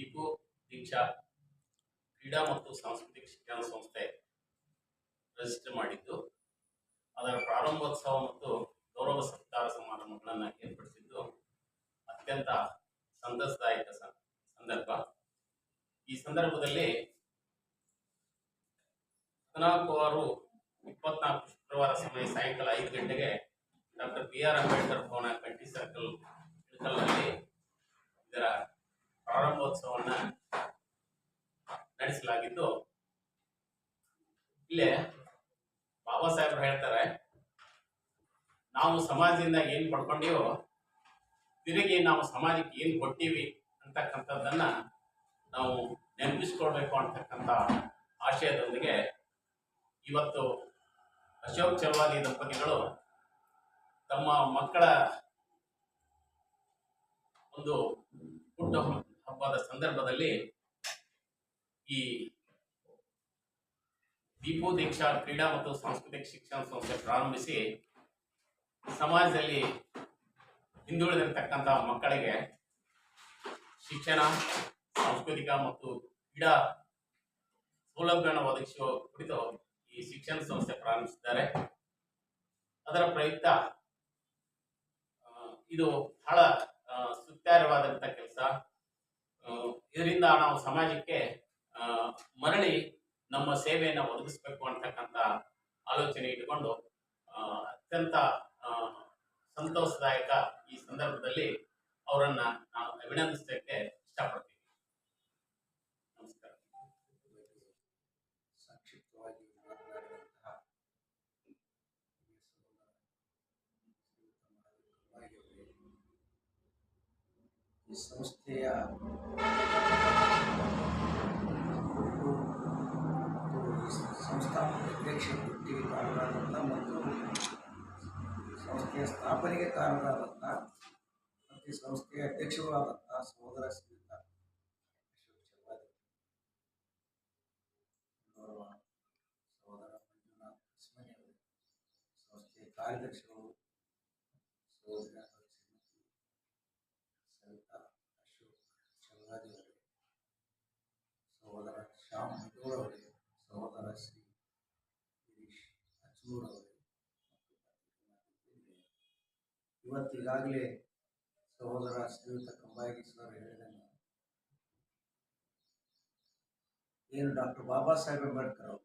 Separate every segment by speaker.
Speaker 1: ದೀಪು ದೀಕ್ಷಾ ಕ್ರೀಡಾ ಮತ್ತು ಸಾಂಸ್ಕೃತಿಕ ಶಿಕ್ಷಣ ಸಂಸ್ಥೆ ರಿಜಿಸ್ಟರ್ ಮಾಡಿದ್ದು. ಅದರ ಪ್ರಾರಂಭೋತ್ಸವ ಮತ್ತು ಗೌರವ ಸತ್ಕಾರ ಸಮಾರಂಭಗಳನ್ನು ಏರ್ಪಡಿಸಿದ್ದು ಅತ್ಯಂತ ಸಂತಸದಾಯಕ ಸಂದರ್ಭ. ಈ ಸಂದರ್ಭದಲ್ಲಿ ಹದಿನಾಲ್ಕು ಆರು ಇಪ್ಪತ್ನಾಲ್ಕು ಶುಕ್ರವಾರ ಸಮಯ ಸಾಯಂಕಾಲ ಐದು ಗಂಟೆಗೆ doctor B R Ambedkar Bhavana Kanti circle ಇಳಕಲ್ನಲ್ಲಿ ಇದರ ಪ್ರಾರಂಭೋತ್ಸವವನ್ನು ನಡೆಸಲಾಗಿದ್ದು, ಇಲ್ಲೇ ಬಾಬಾ ಸಾಹೇಬ್ರು ಹೇಳ್ತಾರೆ, ನಾವು ಸಮಾಜದಿಂದ ಏನು ಪಡ್ಕೊಂಡಿವೋ, ತಿರುಗಿ ನಾವು ಸಮಾಜಕ್ಕೆ ಏನು ಕೊಟ್ಟೀವಿ ಅಂತಕ್ಕಂಥದ್ದನ್ನ ನಾವು ನೆನಪಿಸ್ಕೊಳ್ಬೇಕು ಅಂತಕ್ಕಂಥ ಆಶಯದೊಂದಿಗೆ ಇವತ್ತು ಅಶೋಕ್ ಚಲ್ವಾದಿ ದಂಪತಿಗಳು ತಮ್ಮ ಮಕ್ಕಳ ಒಂದು ಹುಟ್ಟು ಹಬ್ಬದ ಸಂದರ್ಭದಲ್ಲಿ ಈ ದೀಪು ದೀಕ್ಷಾ ಕ್ರೀಡಾ ಮತ್ತು ಸಾಂಸ್ಕೃತಿಕ ಶಿಕ್ಷಣ ಸಂಸ್ಥೆ ಪ್ರಾರಂಭಿಸಿ ಸಮಾಜದಲ್ಲಿ ಹಿಂದುಳಿದಿರ್ತಕ್ಕಂಥ ಮಕ್ಕಳಿಗೆ ಶಿಕ್ಷಣ, ಸಾಂಸ್ಕೃತಿಕ ಮತ್ತು ಕ್ರೀಡಾ ಸೌಲಭ್ಯವನ್ನು ಒದಗಿಸುವ ಕುರಿತು ಈ ಶಿಕ್ಷಣ ಸಂಸ್ಥೆ ಪ್ರಾರಂಭಿಸಿದ್ದಾರೆ. ಅದರ ಪ್ರಯುಕ್ತ ಇದು ಬಹಳ ಸುತ್ಯಾರವಾದಂತ ಕೆಲಸ. ಇದರಿಂದ ನಾವು ಸಮಾಜಕ್ಕೆ ಮರಳಿ ನಮ್ಮ ಸೇವೆಯನ್ನು ಒದಗಿಸ್ಬೇಕು ಅಂತಕ್ಕಂಥ ಆಲೋಚನೆ ಇಟ್ಟುಕೊಂಡು ಅತ್ಯಂತ ಸಂತೋಷದಾಯಕ ಈ ಸಂದರ್ಭದಲ್ಲಿ ಅವರನ್ನ ನಾನು ಅಭಿನಂದಿಸಲಿಕ್ಕೆ ಇಷ್ಟಪಡ್ತೀನಿ.
Speaker 2: ಈ ಸಂಸ್ಥೆಯ ಹುಟ್ಟು ಮತ್ತು ಈ ಸಂಸ್ಥಾಪಕ ಅಧ್ಯಕ್ಷ ಹುಟ್ಟಿಗೆ ಕಾರಣರಾದಂಥ ಮತ್ತು ಸಂಸ್ಥೆಯ ಸ್ಥಾಪನೆಗೆ ಕಾರಣರಾದಂಥ ಮತ್ತು ಈ ಸಂಸ್ಥೆಯ ಅಧ್ಯಕ್ಷರಾದಂಥ ಸಹೋದರ ಶ್ರೀಯುತ ಅಶೋಕ್ ಚಲ್ವಾದಿ ಗೌರವ ಸಹೋದರ ಮಂಜುನಾಥ್ ಕಸ್ಮನಿ ಅವರು ಸಂಸ್ಥೆಯ ಕಾರ್ಯದರ್ಶಿಗಳು ಸಹೋದರ ಶ್ರೀಮತಿ ಸವಿತಾ ಅಶೋಕ್ ಚಲ್ವಾದಿ ಅವರೇ ಸಹೋದರ ಶ್ಯಾಮ್ ಮುದೋಳ್ ಅವರೇ ಸಹೋದರ ಶ್ರೀ ಗಿರೀಶ್ ಅಚೂರ್ ಅವರೇ ಮತ್ತು ಇವತ್ತಿಗಾಗಲೇ ಸಹೋದರ ಶ್ರೀಯುತ ಕಂಬಾಗಿ ಸರ್ ಹೇಳಿದಂಗೆ ಏನು ಡಾಕ್ಟರ್ ಬಾಬಾ ಸಾಹೇಬ್ ಅಂಬೇಡ್ಕರ್ ಅವರು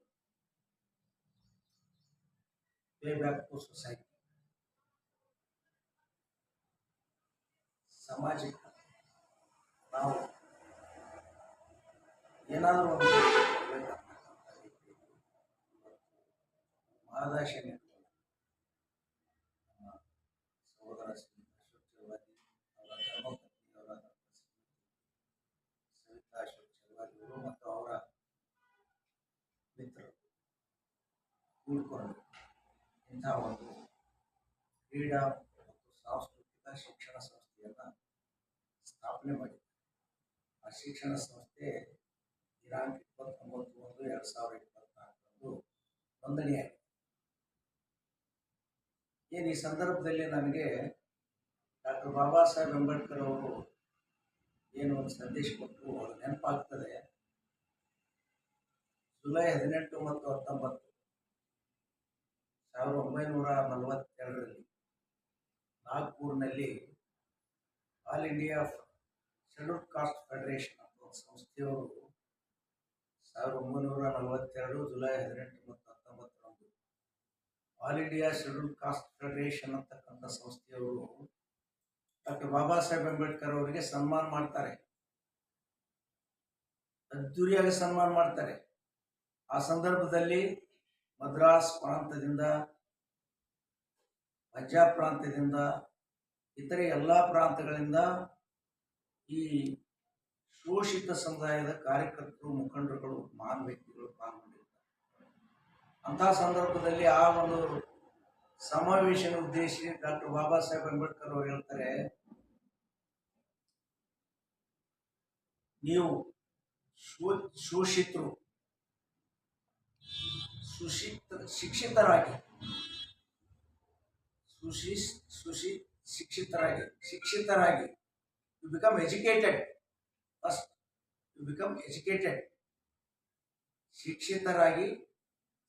Speaker 2: ಪೇ ಬ್ಯಾಕ್ ಟು ಸೊಸೈಟಿ ಸಮಾಜಕ್ಕೆ ನಾವು ಏನಾದರೂ ಒಂದು ನಮ್ಮ ಸಹೋದರ ಶ್ರೀ ಅಶೋಕ್ ಚೌಹಾದಿ ಅವರ ಧರ್ಮಪತ್ನಿಯವರಾದ ಸವಿತಾ ಅಶೋಕ್ ಅವರು ಮತ್ತು ಅವರ ಮಿತ್ರರು ಕೂಡಿಕೊಂಡು ಇಂಥ ಒಂದು ಕ್ರೀಡಾ ಮತ್ತು ಸಾಂಸ್ಕೃತಿಕ ಶಿಕ್ಷಣ ಸಂಸ್ಥೆಯನ್ನು ಸ್ಥಾಪನೆ ಮಾಡಿದ್ದಾರೆ ಆ ಶಿಕ್ಷಣ ಸಂಸ್ಥೆ ದಿನಾಂಕ ಇಪ್ಪತ್ತೊಂಬತ್ತು ಒಂದು ಎರಡು ಸಾವಿರದ ಇಪ್ಪತ್ನಾಲ್ಕರಂದು ನೋಂದಣಿಯಾಗಿದೆ. ಏನು ಈ ಸಂದರ್ಭದಲ್ಲಿ ನನಗೆ ಡಾಕ್ಟರ್ ಬಾಬಾ ಸಾಹೇಬ್ ಅಂಬೇಡ್ಕರ್ ಅವರು ಏನು ಒಂದು ಸಂದೇಶ ಕೊಟ್ಟರು ಅದು ನೆನಪಾಗ್ತದೆ. ಜುಲೈ ಹದಿನೆಂಟು ಮತ್ತು ಹತ್ತೊಂಬತ್ತು, ಸಾವಿರದ ಒಂಬೈನೂರ ನಲವತ್ತೆರಡರಲ್ಲಿ ನಾಗ್ಪುರ್ನಲ್ಲಿ all India schedule caste federation ಅಂತ ಒಂದು ಸಂಸ್ಥೆಯವರು ಸಾವಿರದ ಒಂಬೈನೂರ ನಲವತ್ತೆರಡು ಜುಲೈ ಹದಿನೆಂಟು ಮತ್ತು ಹತ್ತೊಂಬತ್ತರಂದು all India schedule caste federation ಅಂತಕ್ಕಂಥ ಸಂಸ್ಥೆಯವರು ಡಾಕ್ಟರ್ ಬಾಬಾ ಸಾಹೇಬ್ ಅಂಬೇಡ್ಕರ್ ಅವರಿಗೆ ಸನ್ಮಾನ ಮಾಡ್ತಾರೆ. ಅದ್ದೂರಿಯಾಗಿ ಸನ್ಮಾನ ಮಾಡ್ತಾರೆ. ಆ ಸಂದರ್ಭದಲ್ಲಿ ಮದ್ರಾಸ್ ಪ್ರಾಂತದಿಂದ ಪಂಜಾಬ್ ಪ್ರಾಂತ್ಯದಿಂದ, ಇತರೆ ಎಲ್ಲ ಪ್ರಾಂತಗಳಿಂದ ಈ ಶೋಷಿತ ಸಮುದಾಯದ ಕಾರ್ಯಕರ್ತರು, ಮುಖಂಡರುಗಳು ಮಹಾನ್ ವ್ಯಕ್ತಿಗಳು ಪಾಲ್ಗೊಂಡಿರ್ತಾರೆ. ಅಂತಹ ಸಂದರ್ಭದಲ್ಲಿ ಆ ಒಂದು ಸಮಾವೇಶನ ಉದ್ದೇಶಿಸಿ ಡಾಕ್ಟರ್ ಬಾಬಾ ಸಾಹೇಬ್ ಅಂಬೇಡ್ಕರ್ ಅವರು ಹೇಳ್ತಾರೆ, ನೀವು ಶೋಷಿತರು, ಸುಶಿಕ್ತ, ಶಿಕ್ಷಿತರಾಗಿ, ಸುಶಿ ಸುಶಿ, ಶಿಕ್ಷಿತರಾಗಿ ಶಿಕ್ಷಿತರಾಗಿ you become educated first you become educated ಶಿಕ್ಷಿತರಾಗಿ,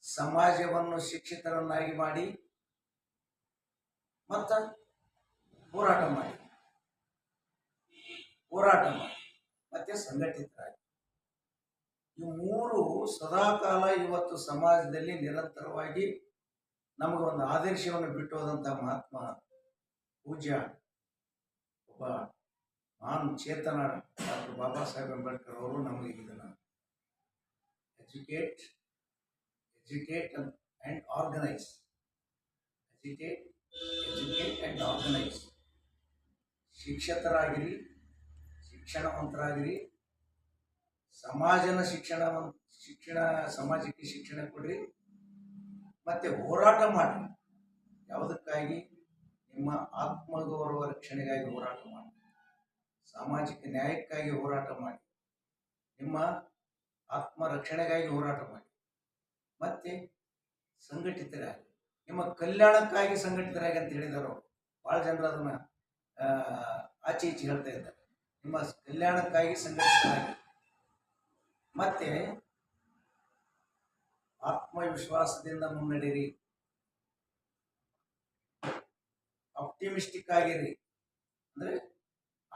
Speaker 2: ಸಮಾಜವನ್ನು ಶಿಕ್ಷಿತರನ್ನಾಗಿ ಮಾಡಿ, ಮತ್ತ ಹೋರಾಟ ಮಾಡಿ. ಹೋರಾಟ ಮಾಡಿ. ಮತ್ತೆ ಸಂಘಟಿತರಾಗಿ. ಈ ಮೂರು ಸದಾಕಾಲ ಇವತ್ತು ಸಮಾಜದಲ್ಲಿ ನಿರಂತರವಾಗಿ ನಮಗೆ ಒಂದು ಆದರ್ಶವನ್ನು ಬಿಟ್ಟು ಹೋದಂಥ ಮಹಾತ್ಮ ಪೂಜ್ಯ ಒಬ್ಬ ಮಹಾನ್ ಚೇತನ ಡಾಕ್ಟರ್ ಬಾಬಾ ಸಾಹೇಬ್ ಅಂಬೇಡ್ಕರ್ ಅವರು ನಮಗೆ ಇದನ್ನು educate educate and organise educate educate and organise ಶಿಕ್ಷಕರಾಗಿರಿ, ಶಿಕ್ಷಣವಂತರಾಗಿರಿ. ಸಮಾಜನ ಶಿಕ್ಷಣ ಶಿಕ್ಷಣ, ಸಮಾಜಕ್ಕೆ ಶಿಕ್ಷಣ ಕೊಡ್ರಿ. ಮತ್ತೆ ಹೋರಾಟ ಮಾಡಿ ಯಾವುದಕ್ಕಾಗಿ? ನಿಮ್ಮ ಆತ್ಮಗೌರವ ರಕ್ಷಣೆಗಾಗಿ ಹೋರಾಟ ಮಾಡಿ ಸಾಮಾಜಿಕ ನ್ಯಾಯಕ್ಕಾಗಿ ಹೋರಾಟ ಮಾಡಿ. ನಿಮ್ಮ ಆತ್ಮ ರಕ್ಷಣೆಗಾಗಿ ಹೋರಾಟ ಮಾಡಿ. ಮತ್ತೆ ಸಂಘಟಿತರಾಗಿ, ನಿಮ್ಮ ಕಲ್ಯಾಣಕ್ಕಾಗಿ ಸಂಘಟಿತರಾಗಿ ಅಂತ ಹೇಳಿದರು ಭಾಳ ಜನರು ಅದನ್ನು ಆಚೆ ಈಚೆ ಹೇಳ್ತಾ ಇದ್ದಾರೆ. ನಿಮ್ಮ ಕಲ್ಯಾಣಕ್ಕಾಗಿ ಸಂಘಟಿತರಾಗಿ. ಮತ್ತೆ ಆತ್ಮವಿಶ್ವಾಸದಿಂದ ಮುನ್ನಡೀರಿ ಆಪ್ಟಿಮಿಸ್ಟಿಕ್ ಆಗಿರಿ. ಅಂದ್ರೆ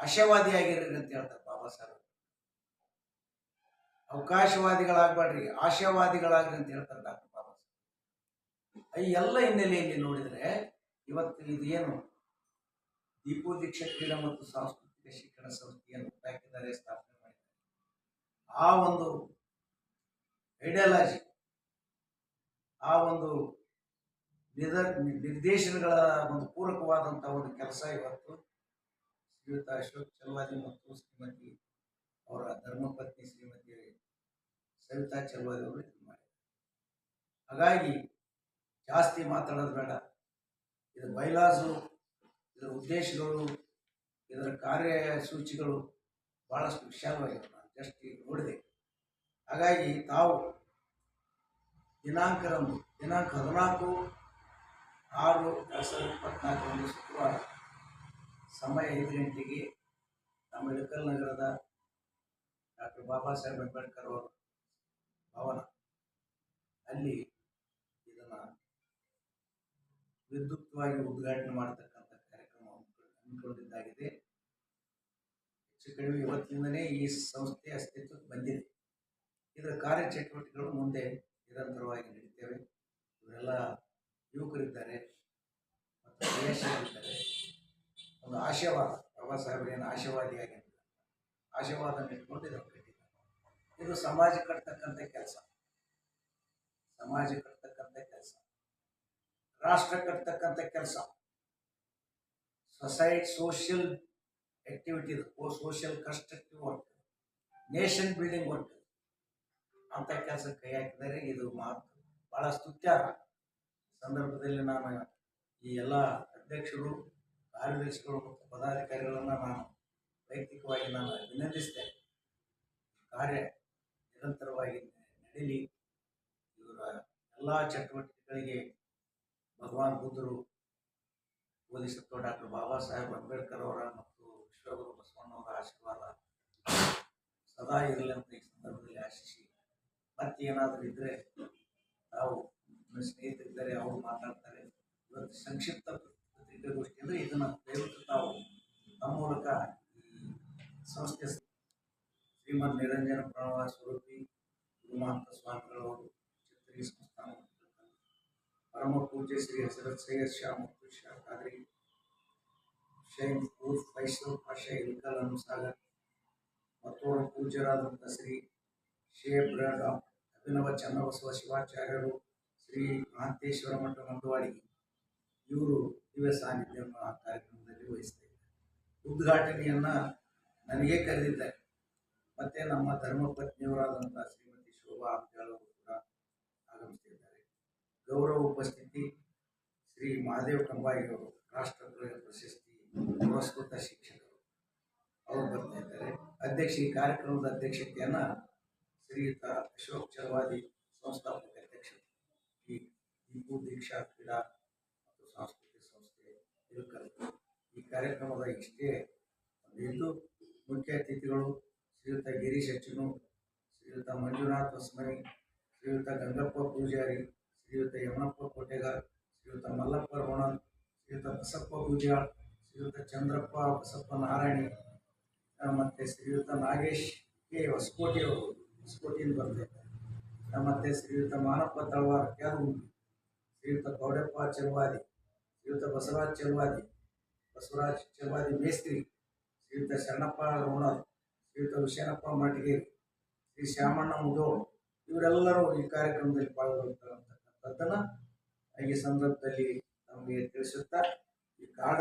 Speaker 2: ಆಶಾವಾದಿ ಆಗಿರಿ ಅಂತ ಹೇಳ್ತಾರೆ ಬಾಬಾ ಸಾಹೇಬ್. ಅವಕಾಶವಾದಿಗಳಾಗ್ಬಾಡ್ರಿ, ಆಶಾವಾದಿಗಳಾಗ್ರಿ ಅಂತ ಹೇಳ್ತಾರೆ ಡಾಕ್ಟರ್ ಬಾಬಾ ಸಾಹೇಬ್. ಈ ಎಲ್ಲ ಹಿನ್ನೆಲೆಯಲ್ಲಿ ನೋಡಿದ್ರೆ ಇವತ್ತು ಇದೇನು ಏನು ದೀಕ್ಷಾ ಕ್ರೀಡಾ ಮತ್ತು ಸಾಂಸ್ಕೃತಿಕ ಶಿಕ್ಷಣ ಸಂಸ್ಥೆಯನ್ನು ಹಾಕಿದ್ದಾರೆ ಸ್ಥಾಪನೆ ಮಾಡಿದ್ದಾರೆ. ಆ ಒಂದು ಐಡಿಯಾಲಜಿ, ಆ ಒಂದು ನಿರ್ದೇಶನಗಳ ಒಂದು ಪೂರಕವಾದಂಥ ಒಂದು ಕೆಲಸ ಇವತ್ತು ಶ್ರೀಯುತ ಅಶೋಕ್ ಚಲ್ವಾದಿ ಮತ್ತು ಶ್ರೀಮತಿ ಅವರ ಧರ್ಮಪತ್ನಿ ಶ್ರೀಮತಿ ಸವಿತಾ ಚಲ್ವಾದಿ ಅವರು ಇದು ಮಾಡಿದ್ದಾರೆ. ಹಾಗಾಗಿ ಜಾಸ್ತಿ ಮಾತಾಡೋದು ಬೇಡ. ಇದರ ಬೈಲಾಸು, ಇದರ ಉದ್ದೇಶಗಳು, ಇದರ ಕಾರ್ಯಸೂಚಿಗಳು ಬಹಳಷ್ಟು ವಿಶಾಲವಾಗಿವೆ. ನಾನು ಜಸ್ಟ್ ಈಗ ನೋಡಿದೆ. ಹಾಗಾಗಿ ತಾವು ದಿನಾಂಕರಂದು, ದಿನಾಂಕ ಹದಿನಾಲ್ಕು ಆರು ಎರಡು ಸಾವಿರದ ಇಪ್ಪತ್ನಾಲ್ಕರಂದು ಶುಕ್ರವಾರ ಸಮಯ ಐದು ಗಂಟೆಗೆ ನಮ್ಮ ಇಳಕಲ್ ನಗರದ ಡಾಕ್ಟರ್ ಬಾಬಾ ಸಾಹೇಬ್ ಅಂಬೇಡ್ಕರ್ ಅವರ ಭವನ. ಅಲ್ಲಿ ಇದನ್ನು ವಿದ್ಯುಕ್ತವಾಗಿ ಉದ್ಘಾಟನೆ ಮಾಡತಕ್ಕಂಥ ಕಾರ್ಯಕ್ರಮ ಹಮ್ಮಿಕೊಂಡಿದ್ದಾಗಿದೆ. ಹೆಚ್ಚು ಕಡಿಮೆ ಇವತ್ತಿನಿಂದಲೇ ಈ ಸಂಸ್ಥೆ ಅಸ್ತಿತ್ವಕ್ಕೆ ಬಂದಿದೆ. ಇದರ ಕಾರ್ಯಚಟುವಟಿಕೆಗಳು ಮುಂದೆ ನಿರಂತರವಾಗಿ ನಡೀತೇವೆ. ಇವರೆಲ್ಲ ಯುವಕರಿದ್ದಾರೆ ಮತ್ತು ವಯಸ್ಸಿದ್ದಾರೆ ಒಂದು ಆಶಯವಾದ ಬಾಬಾ ಸಾಹೇಬರೇನು ಏನು ಆಶಯವಾದಿಯಾಗಿದ್ದಾರೆ ಆಶಯವಾದ ಇಟ್ಕೊಂಡು ಇದು ಸಮಾಜ ಕಟ್ತಕ್ಕಂಥ ಕೆಲಸ. ಸಮಾಜ ಕಟ್ತಕ್ಕಂಥ ಕೆಲಸ. ರಾಷ್ಟ್ರ ಕಟ್ತಕ್ಕಂಥ ಕೆಲಸ. Society, social activity social constructive work. Nation building work. ಅಂತ ಕೆಲಸ ಕೈ ಹಾಕಿದರೆ ಇದು ಮಾತು ಬಹಳ ಸ್ತುತ್ಯ ಸಂದರ್ಭದಲ್ಲಿ ನಾನು ಈ ಎಲ್ಲ ಅಧ್ಯಕ್ಷರು ಕಾರ್ಯದರ್ಶಿಗಳು ಮತ್ತು ಪದಾಧಿಕಾರಿಗಳನ್ನು ನಾನು ವೈಯಕ್ತಿಕವಾಗಿ ನಾನು ವಿನಂತಿಸ್ತೇನೆ. ಕಾರ್ಯ ನಿರಂತರವಾಗಿ ನಡೀಲಿ. ಇವರ ಎಲ್ಲ ಚಟುವಟಿಕೆಗಳಿಗೆ ಭಗವಾನ್ ಬುದ್ಧರು ಬೋಧಿಸತ್ವ ಡಾಕ್ಟರ್ ಬಾಬಾ ಸಾಹೇಬ್ ಅಂಬೇಡ್ಕರ್ ಅವರ ಮತ್ತು ವಿಶ್ವಗುರು ಬಸವಣ್ಣವರ ಆಶೀರ್ವಾದ ಸದಾ ಇರಲಿ ಅಂತ ಈ ಸಂದರ್ಭದಲ್ಲಿ ಆಶಿಸಿ, ಮತ್ತೆ ಏನಾದರೂ ನಾವು ನನ್ನ ಸ್ನೇಹಿತರಿದ್ದಾರೆ, ಅವರು ಮಾತಾಡ್ತಾರೆ. ಇವತ್ತು ಸಂಕ್ಷಿಪ್ತ ಪತ್ರಿಕಾಗೋಷ್ಠಿ ಅಂದರೆ ಇದನ್ನು ದಯವಿಟ್ಟು ತಾವು ನಮ್ಮ ಮೂಲಕ ಈ ಸಂಸ್ಥೆ ಶ್ರೀಮನ್ ನಿರಂಜನ ಪ್ರಣವ ಸ್ವರೂಪಿ ಗುರುಮಾಂತ ಸ್ವಾಮಿಗಳವರು ಚಿತ್ತರಿ ಸಂಸ್ಥಾನ ಪರಮ ಪೂಜ್ಯ ಶ್ರೀ ಹಜರತ್ ಸೈಯದ್ ಶಾ ಮತ್ತು ಶಾ ಖಾದ್ರಿ ಶೈನ್ ಉರ್ಫ್ ಫೈಸಲ್ ಪಾಷಾ ಇಲ್ಕಲ್ ಅನುಸಾಗರ್ ಮತ್ತೋರ ಪೂಜ್ಯರಾದಂಥ ಶ್ರೀ ಶೇಬ್ ಬ್ರಾಡ್ ಅಭಿನವ ಚನ್ನಬಸವ ಶಿವಾಚಾರ್ಯರು ಶ್ರೀ ಮಹಾಂತೇಶ್ವರ ಮಠ ಮಂದವಾಡಿಗೆ ಇವರು ದಿವ್ಯ ಸಾನ್ನಿಧ್ಯವನ್ನು ಆ ಕಾರ್ಯಕ್ರಮದಲ್ಲಿ ವಹಿಸ್ತಾ ಇದ್ದಾರೆ ಉದ್ಘಾಟನೆಯನ್ನು ನನಗೆ ಕರೆದಿದ್ದಾರೆ. ಮತ್ತು ನಮ್ಮ ಧರ್ಮಪತ್ನಿಯವರಾದಂಥ ಶ್ರೀಮತಿ ಶೋಭಾ ಅಂಬಾಳ ಅವರು ಕೂಡ ಆಗಮಿಸ್ತಿದ್ದಾರೆ. ಗೌರವ ಉಪಸ್ಥಿತಿ ಶ್ರೀ ಮಹಾದೇವ್ ಕಂಬಾಯಿ ಅವರು ರಾಷ್ಟ್ರ ಪ್ರಶಸ್ತಿ, ಪುರಸ್ಕೃತ ಶಿಕ್ಷಕರು ಅವರು ಬರ್ತಾ ಇದ್ದಾರೆ. ಅಧ್ಯಕ್ಷ, ಈ ಕಾರ್ಯಕ್ರಮದ ಅಧ್ಯಕ್ಷತೆಯನ್ನು ಶ್ರೀಯುತ ಅಶೋಕ್ ಚಲವಾದಿ ಸಂಸ್ಥಾಪಕ ಅಧ್ಯಕ್ಷರು ಈ ದೀಪು ದೀಕ್ಷಾ ಕ್ರೀಡಾ ಸಾಂಸ್ಕೃತಿಕ ಕಾರ್ಯಕ್ರಮದ ಇಷ್ಟೇ ಇದು ಮುಖ್ಯ ಅತಿಥಿಗಳು ಶ್ರೀಯುತ ಗಿರೀಶ್ ಹೆಚ್ಚಿನು ಶ್ರೀಯುತ ಮಂಜುನಾಥ್ ಹೊಸ್ಮನಿ, ಶ್ರೀಯುತ ಗಂಗಪ್ಪ ಪೂಜಾರಿ, ಶ್ರೀಯುತ ಯಮನಪ್ಪ ಕೋಟೆಗಾರ್ ಶ್ರೀಯುತ ಮಲ್ಲಪ್ಪ ರೋಣನ್, ಶ್ರೀಯುತ ಬಸಪ್ಪ ಪೂಜಾಳ್ ಶ್ರೀಯುತ ಚಂದ್ರಪ್ಪ ಬಸಪ್ಪ ನಾರಾಯಣಿ ಮತ್ತು ಶ್ರೀಯುತ ನಾಗೇಶ್ ಕೆ ಹೊಸಕೋಟೆ ಅವರು, ಹೊಸಕೋಟೆಯಿಂದ ಬರ್ತಿದ್ದಾರೆ ಮತ್ತೆ ಶ್ರೀಯುತ ಮಾನಪ್ಪ ತಳವಾರ, ಕ್ಯಾರು ಶ್ರೀಯುತ ಗೌಡಪ್ಪ ಚೆಲ್ವಾದಿ ಶ್ರೀಯುತ ಬಸವರಾಜ್ ಚೆಲುವಾದಿ. ಬಸವರಾಜ್ ಚೆಲುವಾದಿ ಮೇಸ್ತ್ರಿ. ಶ್ರೀಯುತ ಶರಣಪ್ಪ ರೋಣರ್ ಶ್ರೀಯುತ ವಿಷಯನಪ್ಪ ಮಾಟಗೇರಿ ಶ್ರೀ ಶ್ಯಾಮಣ್ಣ ಮುದೋಳ್ ಇವರೆಲ್ಲರೂ ಈ ಕಾರ್ಯಕ್ರಮದಲ್ಲಿ ಪಾಲ್ಗೊಳ್ತಾರಂತಕ್ಕಂಥದ್ದನ್ನು ಈ ಸಂದರ್ಭದಲ್ಲಿ ನಮಗೆ ತಿಳಿಸುತ್ತಾ